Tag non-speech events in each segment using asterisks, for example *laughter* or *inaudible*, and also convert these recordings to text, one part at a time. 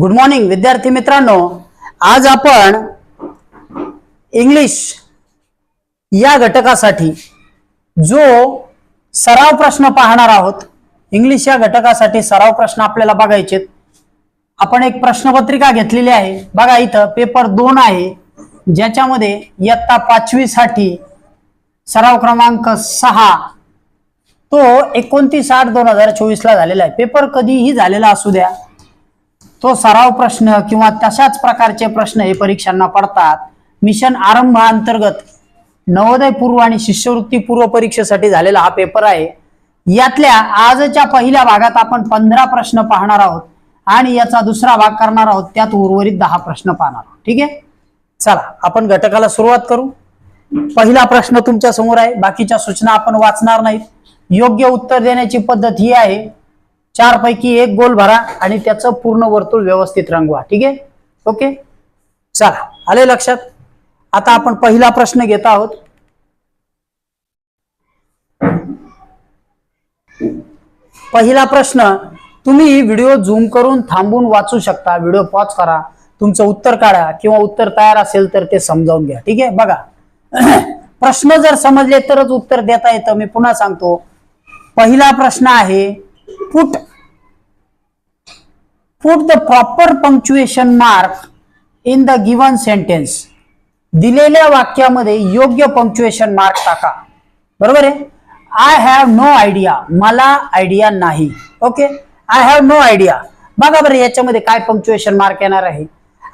Good morning विद्यार्थी मित्रांनो. आज आपण इंग्लिश या घटकासाठी जो सराव प्रश्न पाहणार आहोत इंग्लिश या घटकासाठी सराव प्रश्न आपल्याला बघायचे आपण एक प्रश्नपत्रिका घेतलेली आहे. बघा इथं पेपर दोन आहे ज्याच्यामध्ये इयत्ता पाचवी साठी सराव क्रमांक सहा तो एकोणतीस आठ दोन हजार चोवीसला झालेला आहे. पेपर कधीही झालेला असू द्या तो सराव प्रश्न किंवा तशाच प्रकारचे प्रश्न हे परीक्षांना पडतात. मिशन आरंभ अंतर्गत नवोदय पूर्व आणि शिष्यवृत्ती पूर्व परीक्षेसाठी झालेला हा पेपर आहे. यातल्या आजच्या पहिल्या भागात आपण पंधरा प्रश्न पाहणार आहोत आणि याचा दुसरा भाग करणार आहोत. त्यात उर्वरित दहा प्रश्न पाहणार आहोत. ठीक आहे? चला आपण घटकाला सुरुवात करू. पहिला प्रश्न तुमच्यासमोर आहे. बाकीच्या सूचना आपण वाचणार नाहीत. योग्य उत्तर देण्याची पद्धत ही आहे. चार पैकी एक गोल भरा आणि त्याचं पूर्ण वर्तुळ व्यवस्थित रंगवा. ठीक आहे? ओके? चला आले लक्षात? आता आपण पहिला प्रश्न घेत आहोत. पहिला प्रश्न तुम्ही व्हिडिओ झूम करून थांबून वाचू शकता. व्हिडिओ पॉज करा. तुमचं उत्तर काढा किंवा उत्तर तयार असेल तर ते समजावून घ्या. ठीक आहे? बघा. *clears throat* प्रश्न जर समजले तरच उत्तर देता येतं. मी पुन्हा सांगतो. पहिला प्रश्न आहे put put the proper punctuation mark in the given sentence. दिलेल्या वाक्यामध्ये योग्य पंक्च्युएशन मार्क टाका. बरोबर आहे? आय हॅव नो आयडिया मला आयडिया नाही. Okay I have no idea बघा बरं याच्यामध्ये काय पंक्च्युएशन मार्क येणार आहे?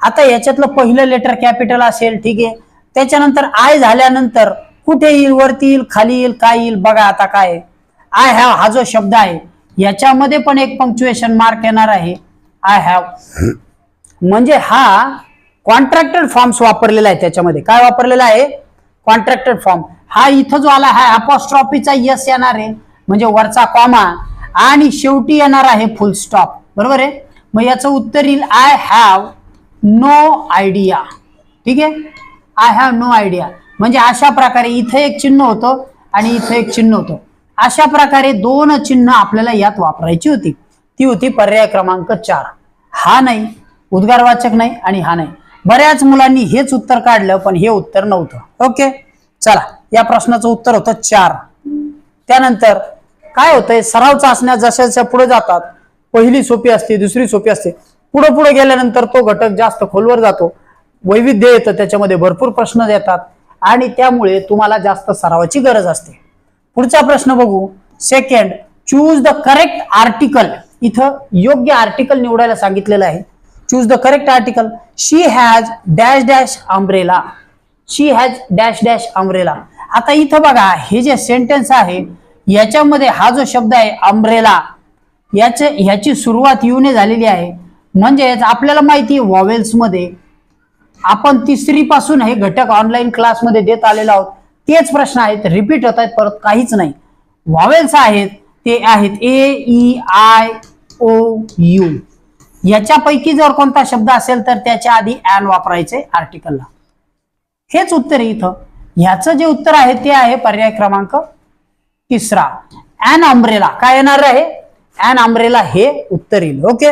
आता याच्यातलं पहिलं लेटर कॅपिटल असेल ठीक आहे. त्याच्यानंतर आय झाल्यानंतर कुठे येईल वरती येईल खाली येईल काय येईल बघा आता काय आय हॅव हा जो शब्द आहे याच्यामध्ये पण एक पंक्च्युएशन मार्क येणार आहे. आय हॅव म्हणजे हा कॉन्ट्रॅक्टेड फॉर्म्स वापरलेला आहे त्याच्यामध्ये. काय वापरलेला आहे? कॉन्ट्रॅक्टेड फॉर्म हा इथं जो आला हा अपॉस्ट्रॉफीचा यस येणार आहे. म्हणजे वरचा कॉमा आणि शेवटी येणार आहे फुल स्टॉप बरोबर आहे? मग याचं उत्तर येईल आय हॅव नो आयडिया ठीक आहे? आय हॅव नो आयडिया म्हणजे अशा प्रकारे इथे एक चिन्ह होतं आणि इथे एक चिन्ह होतं. अशा प्रकारे दोन चिन्ह आपल्याला यात वापरायची होती. ती होती पर्याय क्रमांक चार. हा नाही उद्गारवाचक नाही आणि हा नाही. बऱ्याच मुलांनी हेच उत्तर काढलं पण हे उत्तर नव्हतं. ओके? चला या प्रश्नाचं उत्तर होतं चार. त्यानंतर काय होतंय? सराव चाचण्या जशा जशा पुढे जातात. पहिली सोपी असते दुसरी सोपी असते. पुढे पुढे गेल्यानंतर तो घटक जास्त खोलवर जातो. वैविध्य येतं त्याच्यामध्ये भरपूर प्रश्न येतात. आणि त्यामुळे तुम्हाला जास्त सरावाची गरज असते. पुढचा प्रश्न बघू. Second choose the correct article इथं योग्य आर्टिकल निवडायला सांगितलेलं आहे. Choose the correct article she has dash dash umbrella she has dash dash umbrella आता इथं बघा हे जे सेंटेन्स आहे याच्यामध्ये हा जो शब्द आहे अम्ब्रेला याचे ह्याची सुरुवात येऊने झालेली आहे. म्हणजेच आपल्याला माहिती आहे वॉवेल्समध्ये आपण तिसरीपासून हे घटक ऑनलाईन क्लासमध्ये देत आलेलो आहोत. तेच प्रश्न आहेत रिपीट होत आहेत परत काहीच नाही. वॉवेल्स आहेत ते आहेत A E I O U याच्यापैकी जर कोणता शब्द असेल तर त्याच्या आधी ॲन वापरायचे आर्टिकलला हेच उत्तर इथं. ह्याचं जे उत्तर आहे ते आहे पर्याय क्रमांक तिसरा. ॲन अम्ब्रेला काय येणार आहे? ॲन अम्ब्रेला हे उत्तर येईल. ओके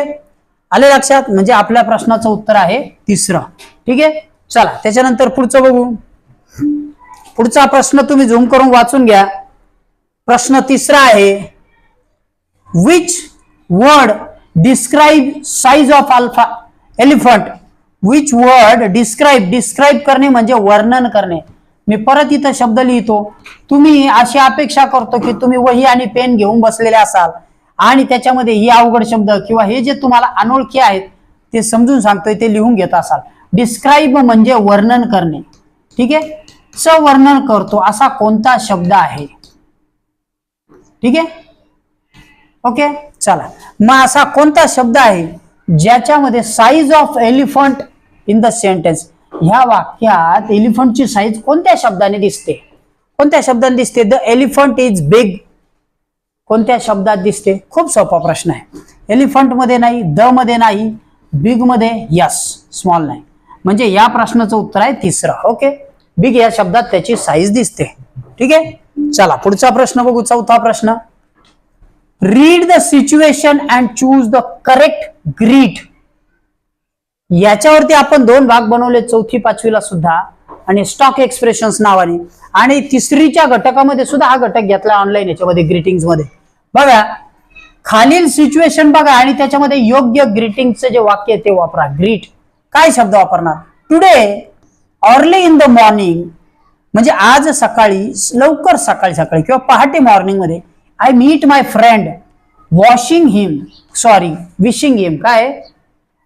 आले लक्षात? म्हणजे आपल्या प्रश्नाचं उत्तर आहे तिसरं. ठीक आहे? चला त्याच्यानंतर पुढचं बघू. पुढचा प्रश्न तुम्ही झूम करून वाचून घ्या. प्रश्न तिसरा आहे which word describe size of alpha elephant which word describe describe करणे म्हणजे वर्णन करणे. मी परत इथं शब्द लिहितो. तुम्ही अशी अपेक्षा करतो की तुम्ही वही आणि पेन घेऊन बसलेले असाल आणि त्याच्यामध्ये ही अवघड शब्द किंवा हे जे तुम्हाला अनोळखी आहेत ते समजून सांगतोय ते लिहून घेत असाल. डिस्क्राईब म्हणजे वर्णन करणे. ठीक आहे? च वर्णन करतो असा कोणता शब्द आहे? ठीक आहे? ओके चला. मग असा कोणता शब्द आहे ज्याच्यामध्ये size of elephant in the sentence ह्या वाक्यात एलिफंटची साईज कोणत्या शब्दाने दिसते? कोणत्या शब्दाने दिसते? द एलिफंट इज बिग कोणत्या शब्दात दिसते? खूप सोपा प्रश्न आहे. एलिफंटमध्ये नाही द मध्ये नाही बिगमध्ये यस स्मॉल नाही. म्हणजे या प्रश्नाचं उत्तर आहे तिसरं ओके? बिग या शब्दात त्याची साईज दिसते. ठीक आहे? चला पुढचा प्रश्न बघू चौथा प्रश्न. Read the situation and choose the correct greet याच्यावरती आपण दोन भाग बनवले चौथी पाचवीला सुद्धा आणि स्टॉक एक्सप्रेशन्स नावाने. आणि तिसरीच्या घटकामध्ये सुद्धा हा घटक घेतला ऑनलाईन याच्यामध्ये ग्रीटिंग्समध्ये. बघा खालील सिच्युएशन बघा आणि त्याच्यामध्ये योग्य ग्रीटिंगचं जे वाक्य आहे ते वापरा. ग्रीट काय शब्द वापरणार? Today early in the morning म्हणजे आज सकाळी लवकर सकाळी सकाळी किंवा पहाटे मॉर्निंगमध्ये I meet my friend washing him sorry wishing him काय?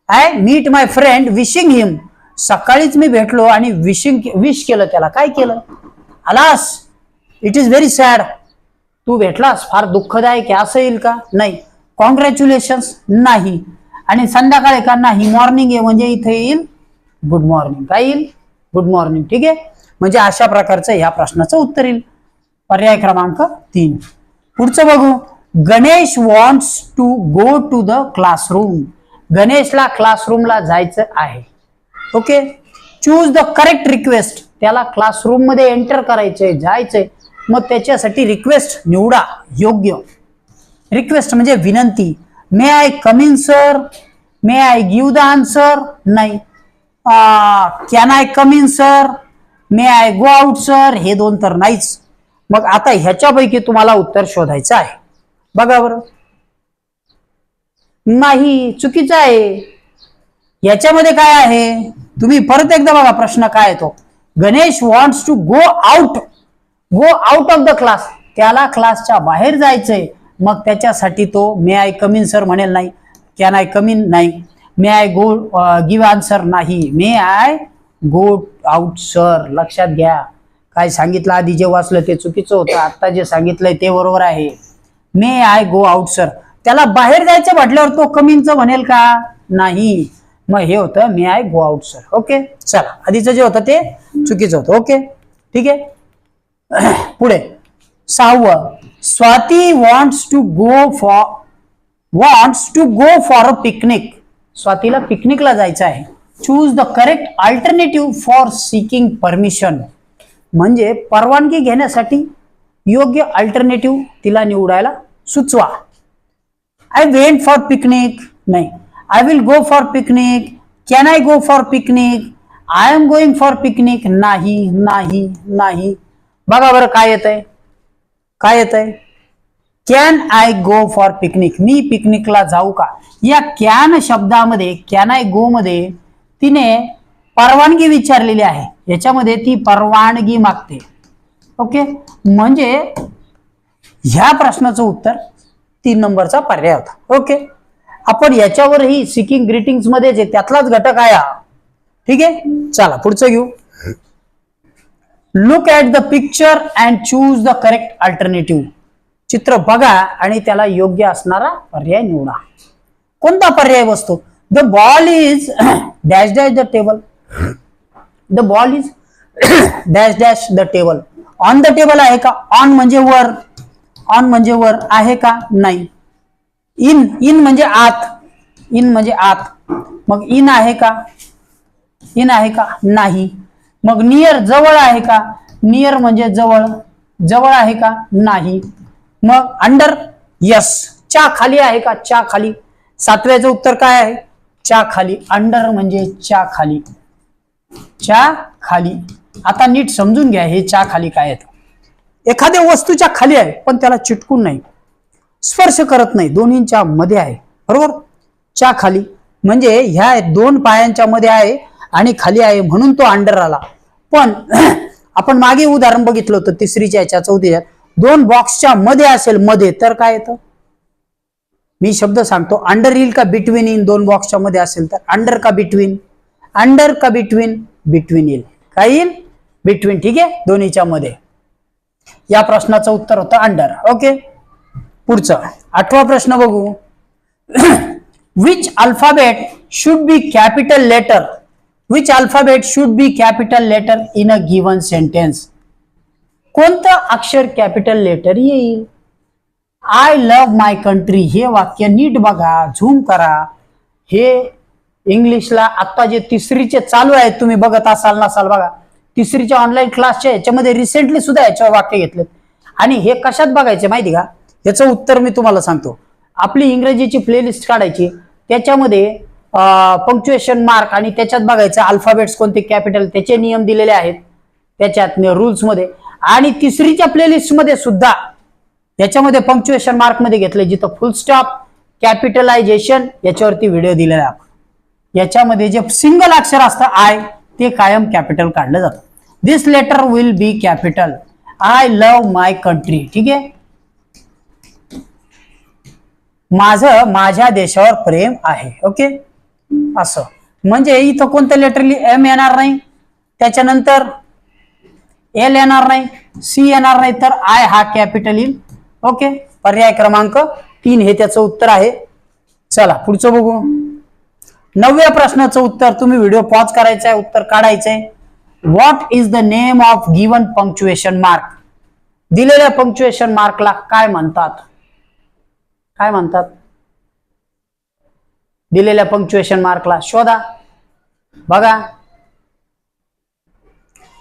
I meet my friend wishing him सकाळीच मी भेटलो आणि विशिंग विश केलं त्याला. काय केलं? Alas it is very sad तू भेटलास? फार दुःखदायक आहे. असं येईल का? नाही. कॉंग्रॅच्युलेशन्स नाही. आणि संध्याकाळी का नाही मॉर्निंग आहे म्हणजे इथे येईल गुड मॉर्निंग काय येईल? गुड मॉर्निंग ठीक आहे? म्हणजे अशा प्रकारचं या प्रश्नाचं उत्तर येईल. पर्याय क्रमांक तीन. पुढचं बघू. Ganesh wants to go to the classroom गणेशला क्लासरूमला जायचं आहे. Okay choose the correct request त्याला क्लासरूममध्ये एंटर करायचंय जायचंय. मग त्याच्यासाठी रिक्वेस्ट निवडा. योग्य. रिक्वेस्ट म्हणजे विनंती. May I coming sir may I give the answer नाही. Can I come in sir may I go out sir हे दोन तर नाहीच. मग आता ह्याच्यापैकी तुम्हाला उत्तर शोधायचं आहे. बघा बरं. नाही चुकीचं आहे. याच्यामध्ये काय आहे? तुम्ही परत एकदा बघा प्रश्न काय येतो Ganesh wants to go out go out of the class त्याला क्लासच्या बाहेर जायचंय. मग त्याच्यासाठी तो मे आय कमिन सर म्हणेल नाही. कॅन आय कमिन नाही. May I go give answer नाही. May I go out sir लक्षात घ्या. काय सांगितलं आधी जे वाचलं ते चुकीचं होतं आता जे सांगितलंय ते बरोबर आहे. May I go out sir त्याला बाहेर जायचं म्हटल्यावर तो कमींच म्हणेल का? नाही. मग हे होतं may I go out sir okay चला. आधीचं जे होतं ते चुकीचं होतं. ओके ठीक आहे? *clears throat* पुढे. सहावं. Swati wants to go for wants to go for a picnic स्वातीला पिकनिकला जायचं आहे. Choose the correct alternative for seeking permission म्हणजे परवानगी घेण्यासाठी योग्य अल्टरनेटिव्ह तिला निवडायला सुचवा. आय वेंट फॉर पिकनिक नाही. I will go for picnic can I go for picnic I am going for picnic नाही नाही नाही. बघा बरं काय येत आहे काय येत आहे can I go for picnic मी पिकनिकला जाऊ का? या कॅन शब्दामध्ये कॅन आय गो मध्ये तिने परवानगी विचारलेली आहे. याच्यामध्ये ती परवानगी मागते. ओके म्हणजे ह्या प्रश्नाचं उत्तर तीन नंबरचा पर्याय होता. ओके आपण याच्यावरही सिकिंग ग्रीटिंग्समध्ये जे त्यातलाच घटक आहे हा. ठीक आहे? चला पुढचं घेऊ. Look at the picture and choose the correct alternative चित्र बघा आणि त्याला योग्य असणारा पर्याय निवडा. कोणता पर्याय बसतो the ball is dash dash the table the ball is dash dash the table on the table आहे का? ऑन म्हणजे वर. ऑन म्हणजे वर आहे का? नाही. इन इन म्हणजे आत. इन म्हणजे आत. मग इन आहे का? इन आहे का? नाही. मग नियर जवळ आहे का? नियर म्हणजे जवळ. जवळ आहे का? नाही. मग अंडर यस च्या खाली आहे का? च्या खाली. सातव्याचं उत्तर काय आहे? च्या खाली. अंडर म्हणजे च्या खाली. च्या खाली. आता नीट समजून घ्या हे च्या खाली काय आहेत एखाद्या वस्तूच्या खाली आहे पण त्याला चिटकून नाही. स्पर्श करत नाही. दोन्हींच्या मध्ये आहे. बरोबर? च्या खाली. म्हणजे ह्या दोन पायांच्या मध्ये आहे आणि खाली आहे म्हणून तो अंडर आला. पण *clears throat* आपण मागे उदाहरण बघितलं होतं तिसरीच्या याच्या चौथीच्या. दोन बॉक्सच्या मध्ये असेल मध्ये तर काय येतं? मी शब्द सांगतो अंडर येईल का बिटवीन इन दोन बॉक्सच्या मध्ये असेल तर अंडर का बिटवीन अंडर का बिटवीन बिटवीन येईल काय येईल? बिटवीन ठीक आहे? दोन्हीच्या मध्ये. या प्रश्नाचं उत्तर होतं अंडर ओके पुढचं. आठवा प्रश्न बघू. Which alphabet should be capital letter which alphabet should be capital letter in a given sentence कोणतं अक्षर कॅपिटल लेटर येईल? आय लव्ह माय कंट्री हे वाक्य नीट बघा झूम करा. हे इंग्लिशला आता जे तिसरीचे चालू आहेत तुम्ही बघत असाल नसाल बघा. तिसरीच्या ऑनलाईन क्लासच्या याच्यामध्ये रिसेंटली सुद्धा याच्यावर वाक्य घेतलेत. आणि हे कशात बघायचे माहिती का? याचं उत्तर मी तुम्हाला सांगतो. आपली इंग्रजीची प्लेलिस्ट काढायची. त्याच्यामध्ये पंक्च्युएशन मार्क आणि त्याच्यात बघायचं अल्फाबेट्स कोणते कॅपिटल त्याचे नियम दिलेले आहेत. त्याच्यात रुल्समध्ये. आणि तिसरीच्या प्लेलिस्टमध्ये सुद्धा याच्यामध्ये पंक्च्युएशन मार्कमध्ये घेतले जिथं फुल स्टॉप कॅपिटलायझेशन याच्यावरती व्हिडिओ दिलेला आपण याच्यामध्ये जे सिंगल अक्षर असतं आय ते कायम कॅपिटल काढलं जातं. This letter will be capital I love my country ठीक आहे? माझं माझ्या देशावर प्रेम आहे. ओके? असं. म्हणजे इथं कोणतं लेटर एम येणार नाही. त्याच्यानंतर एल येणार नाही सी येणार नाही तर आय हा कॅपिटल येईल. ओके पर्याय क्रमांक तीन हे त्याचं उत्तर आहे. चला पुढचं बघू. नवव्या प्रश्नाचं उत्तर तुम्ही व्हिडिओ पॉज करायचा आहे उत्तर काढायचंय. What is the name of given punctuation mark दिलेल्या पंक्च्युएशन मार्कला काय म्हणतात? काय म्हणतात? दिलेल्या पंक्च्युएशन मार्कला शोधा. बघा.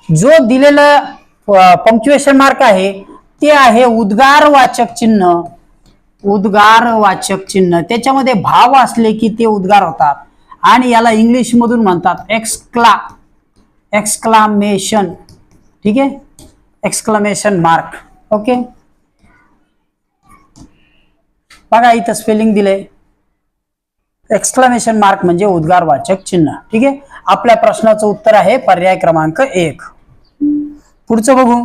जो दिलेला पंक्च्युएशन मार्क आहे ते आहे उद्गारवाचक चिन्ह. उद्गारवाचक चिन्ह. त्याच्यामध्ये भाव असले की ते उद्गार होतात. आणि याला इंग्लिश मधून म्हणतात एक्सक्ला एक्सक्लामेशन ठीक आहे? एक्सक्लामेशन मार्क ओके बघा इथं स्पेलिंग दिलंय. एक्सक्लामेशन मार्क म्हणजे उद्गारवाचक चिन्ह. ठीक आहे? आपल्या प्रश्नाचं उत्तर आहे पर्याय क्रमांक एक. पुढचं बघू.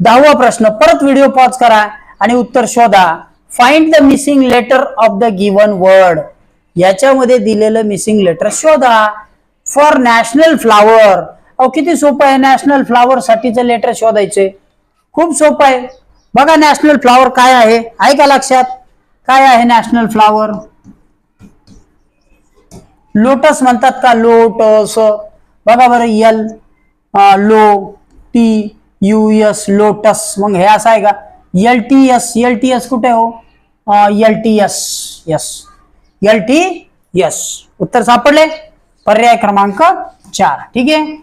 दहावा प्रश्न परत व्हिडिओ पॉज करा आणि उत्तर शोधा. Find the missing letter of the given word याच्यामध्ये दिलेलं मिसिंग लेटर शोधा. फॉर नॅशनल फ्लावर अहो किती सोपं आहे नॅशनल फ्लावर साठीचं लेटर शोधायचे. खूप सोपं आहे. बघा नॅशनल फ्लावर काय आहे. आहे का लक्षात? काय आहे नॅशनल फ्लावर लोटस म्हणतात का? लोटस बघा बरं L lo T U S lotus मग हे असं आहे का? L T S L T S कुठे हो? L T S yes L T S उत्तर सापडले? पर्याय क्रमांक चार. ठीक आहे?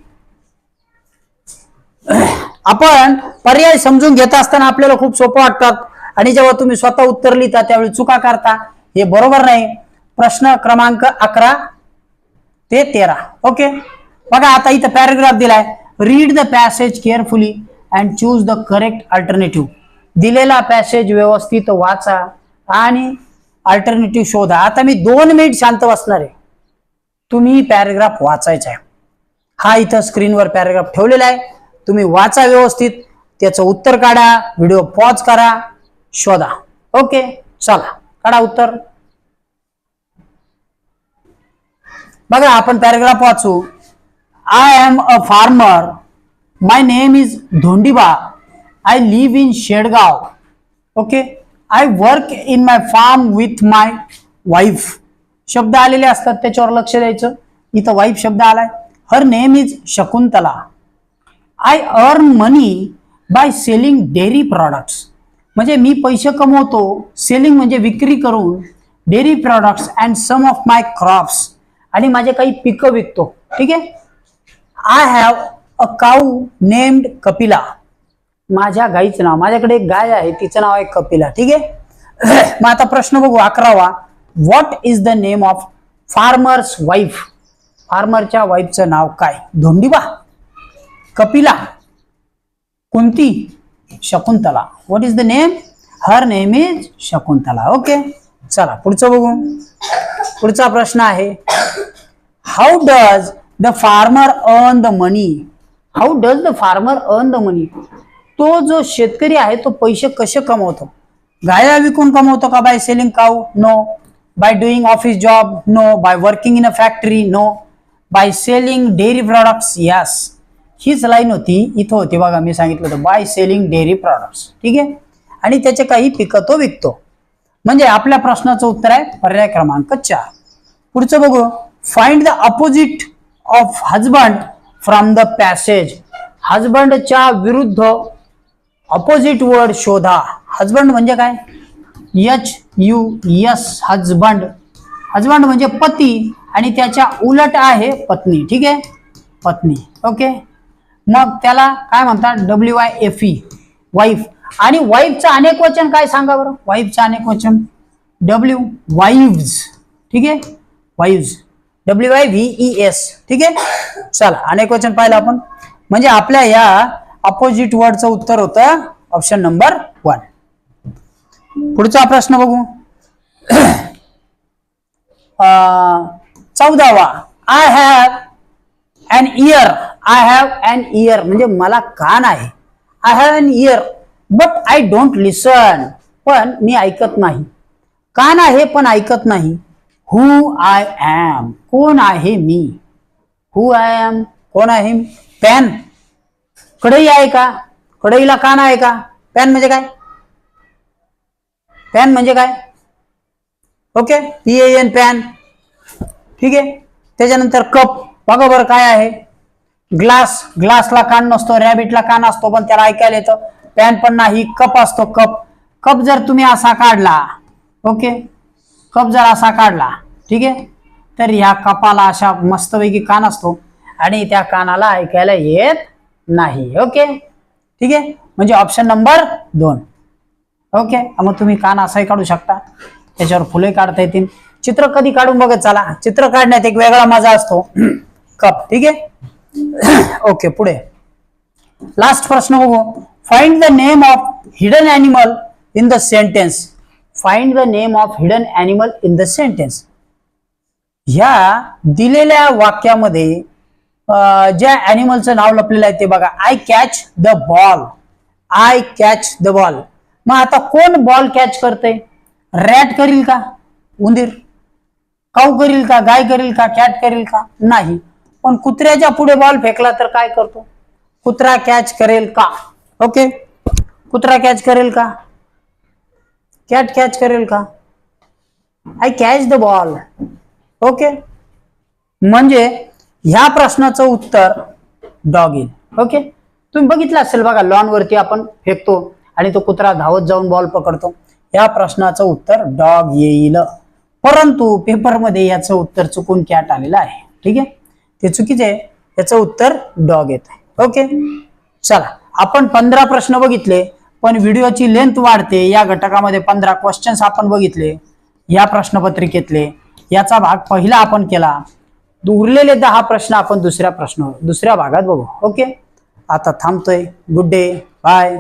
आपण पर्याय समजून घेत असताना आपल्याला खूप सोपं वाटतात आणि जेव्हा तुम्ही स्वतः उत्तर लिहिता त्यावेळी चुका करता. हे बरोबर नाही. प्रश्न क्रमांक अकरा ते तेरा. ओके? बघा आता इथं पॅराग्राफ दिलाय. Read the passage carefully and choose the correct alternative दिलेला पॅसेज व्यवस्थित वाचा आणि अल्टरनेटिव्ह शोधा. आता मी दोन मिनिट शांत बसणार आहे. तुम्ही पॅरेग्राफ वाचायचा आहे. हा इथं स्क्रीनवर पॅरेग्राफ ठेवलेला आहे. तुम्ही वाचा व्यवस्थित. त्याचं उत्तर काढा. व्हिडिओ पॉज करा. शोधा. ओके चला. काढा उत्तर. बघा आपण पॅरेग्राफ वाचू. I am a farmer my name is Dhondiba I live in Shedgaon okay I work in my farm with my wife शब्द आलेले असतात त्याच्यावर लक्ष द्यायचं. इथं वाईफ शब्द आलाय. Her name is Shakuntala. I earn money by selling dairy products म्हणजे मी पैसे कमवतो सेलिंग म्हणजे विक्री करून dairy products and some of my crops आणि माझे काही पिकं विकतो. ठीक आहे? I have a cow named Kapila माझ्या गाईचं नाव माझ्याकडे एक गाय आहे तिचं नाव आहे कपिला. ठीक आहे? *clears throat* मग आता प्रश्न बघू अकरावा. What is the name of farmer's wife फार्मरच्या वाईफचं नाव काय? धोंडीबा. कपिला. कोणती Shakuntala. What is the name her name is Shakuntala. Okay चला पुढचं बघू. पुढचा प्रश्न आहे. How does the farmer earn the money how does the farmer earn the money तो जो शेतकरी आहे तो पैसे कसे कमवतो? गाया विकून कमवतो का by selling cow no by doing office job no by working in a factory no by selling dairy products yes हीच लाईन होती इथं होती बघा मी सांगितलं होतं बाय सेलिंग डेअरी प्रॉडक्ट्स ठीक आहे? आणि त्याचे काही पिकं तो विकतो. म्हणजे आपल्या प्रश्नाचं उत्तर आहे पर्याय क्रमांक चार. पुढचं बघू. Find the opposite of husband from the passage हजबंडच्या विरुद्ध अपोजिट वर्ड शोधा. हजबंड म्हणजे काय? H U S husband husband म्हणजे पती आणि त्याच्या उलट आहे पत्नी. ठीक आहे? पत्नी. ओके मग त्याला काय म्हणतात? W I F E wife आणि वाईफचं अनेक वचन काय सांगा बरं? वाईफचं अनेक वचन. डब्ल्यू वाईव्ज ठीक आहे? Wives W I V E S ठीक आहे? चला अनेक वचन पाहिलं आपण. म्हणजे आपल्या या अपोजिट वर्डचं उत्तर होतं ऑप्शन नंबर वन पुढचा प्रश्न बघू. *clears throat* अं, चौदावा. I have an ear I have an ear म्हणजे मला कान आहे. I have an ear but I don't listen पण मी ऐकत नाही. कान आहे पण ऐकत नाही. हु आय ॲम कोण आहे मी? हु आय ॲम कोण आहे मी? पॅन कढई आहे का? कढईला कान आहे का? पॅन म्हणजे काय? पॅन म्हणजे काय? ओके पी एन पॅन ठीक आहे? त्याच्यानंतर कप बघा बरं काय आहे. ग्लास ग्लासला कान नसतो रॅबिटला कान असतो पण त्याला ऐकायला येतं. पॅन पण नाही कप असतो कप कप जर तुम्ही असा काढला ओके कप जर असा काढला ठीक आहे? तर ह्या कपाला अशा मस्तपैकी कान असतो आणि त्या कानाला ऐकायला येत नाही ओके? ठीक आहे? म्हणजे ऑप्शन नंबर दोन. ओके? मग तुम्ही कान असाही काढू शकता. त्याच्यावर फुले काढता येतील. चित्र कधी काढून बघत चला. चित्र काढण्यात एक वेगळा मजा असतो. *clears throat* कप ठीक आहे? *clears throat* ओके पुढे. लास्ट प्रश्न बघू. Find the name of hidden animal in the sentence find the name of hidden animal in the sentence ह्या दिलेल्या वाक्यामध्ये ज्या ॲनिमलचं नाव लपलेलं आहे ते बघा. I catch the ball I catch the ball मग आता कोण बॉल कॅच करते रॅट करील का? उंदीर. काऊ करील का? गाय करील का? कॅट करील का? नाही. पण कुत्र्याच्या पुढे बॉल फेकला तर काय करतो? कुत्रा कॅच करेल का? ओके कुत्रा कॅच करेल का? कॅट कॅच करेल का? I catch the ball okay म्हणजे ह्या प्रश्नाचं उत्तर डॉग इन ओके तुम्ही बघितलं असेल बघा लॉन वरती आपण फेकतो आणि तो कुत्रा धावत जाऊन बॉल पकडतो. या प्रश्नाचं उत्तर डॉग येईल. परंतु पेपरमध्ये याचं उत्तर चुकून कॅट आलेलं आहे. ठीक आहे? ते चुकीचे आहे. याचं उत्तर डॉग येत आहे. ओके चला आपण पंधरा प्रश्न बघितले. पण व्हिडिओची लेंथ वाढते. या घटकामध्ये पंधरा क्वेश्चन्स आपण बघितले या प्रश्नपत्रिकेतले. याचा भाग पहिला आपण केला. उरलेले दहा प्रश्न आपण दुसऱ्या प्रश्न दुसऱ्या भागात बघू. ओके आता थांबतोय. Good day bye